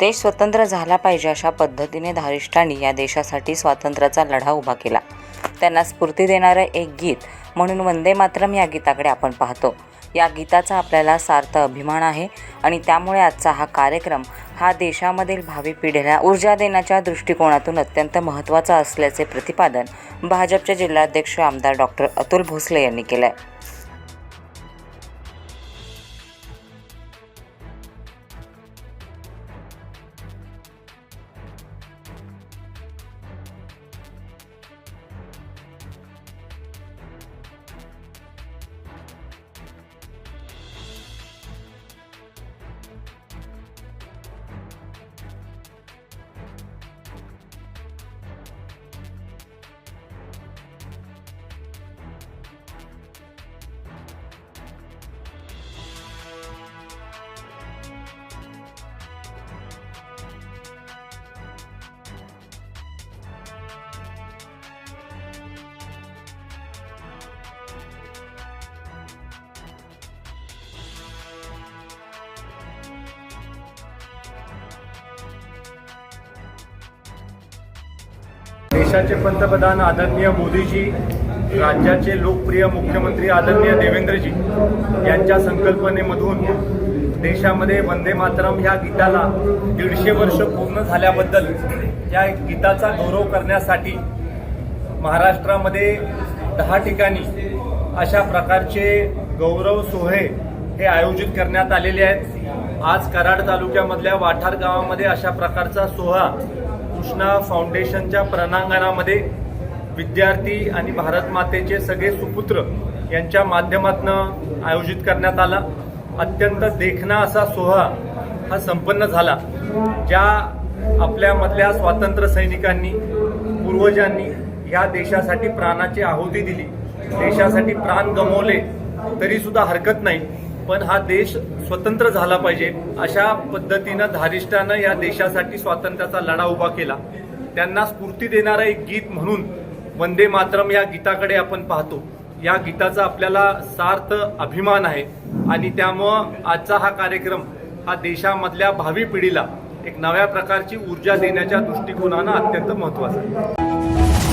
देश स्वतंत्र झाला पाहिजे अशा पद्धतीने धारिष्ठांनी या देशासाठी स्वातंत्र्याचा लढा उभा केला. त्यांना स्फूर्ती देणारं एक गीत म्हणून वंदे मातरम या गीताकडे आपण पाहतो. या गीताचा आपल्याला सार्थ अभिमान आहे आणि त्यामुळे आजचा हा कार्यक्रम हा देशामधील भावी पिढीला ऊर्जा देण्याच्या दृष्टिकोनातून अत्यंत महत्त्वाचा असल्याचे प्रतिपादन भाजपचे जिल्हाध्यक्ष आमदार डॉक्टर अतुल भोसले यांनी केलं आहे देशाचे पंतप्रधान आदरणीय मोदीजी राज्याचे लोकप्रिय मुख्यमंत्री आदरणीय देवेंद्रजी यांच्या संकल्पनेमधून देशामध्ये वंदे मातरम ह्या गीताला दीडशे वर्ष पूर्ण झाल्याबद्दल या गीताचा गौरव करण्यासाठी महाराष्ट्रामध्ये दहा ठिकाणी अशा प्रकारचे गौरव सोहळे हे आयोजित करण्यात आलेले आहेत. आज कराड तालुक्यामधल्या वाठार गावामध्ये अशा प्रकारचा सोहळा कृष्णा फाउंडेशनच्या प्रणांगणामध्ये विद्यार्थी आणि भारत मातेचे सगळे सुपुत्र यांच्या माध्यमातून आयोजित करण्यात आला. अत्यंत देखणा असा सोहळा हा संपन्न झाला. ज्या आपल्यामधल्या स्वातंत्र्य सैनिकांनी पूर्वजांनी या देशासाठी प्राणाची आहुती दिली. देशासाठी प्राण गमवले तरीसुद्धा हरकत नाही. पण हा देश स्वतंत्र झाला पाहिजे. अशा पद्धतीनं धारिष्ठानं या देशासाठी स्वातंत्र्याचा लढा उभा केला. त्यांना स्फूर्ती देणारं एक गीत म्हणून वंदे मातरम या गीताकडे आपण पाहतो. या गीताचा आपल्याला सार्थ अभिमान आहे आणि त्यामुळं आजचा हा कार्यक्रम हा देशामधल्या भावी पिढीला एक नव्या प्रकारची ऊर्जा देण्याच्या दृष्टिकोनानं अत्यंत महत्त्वाचा आहे.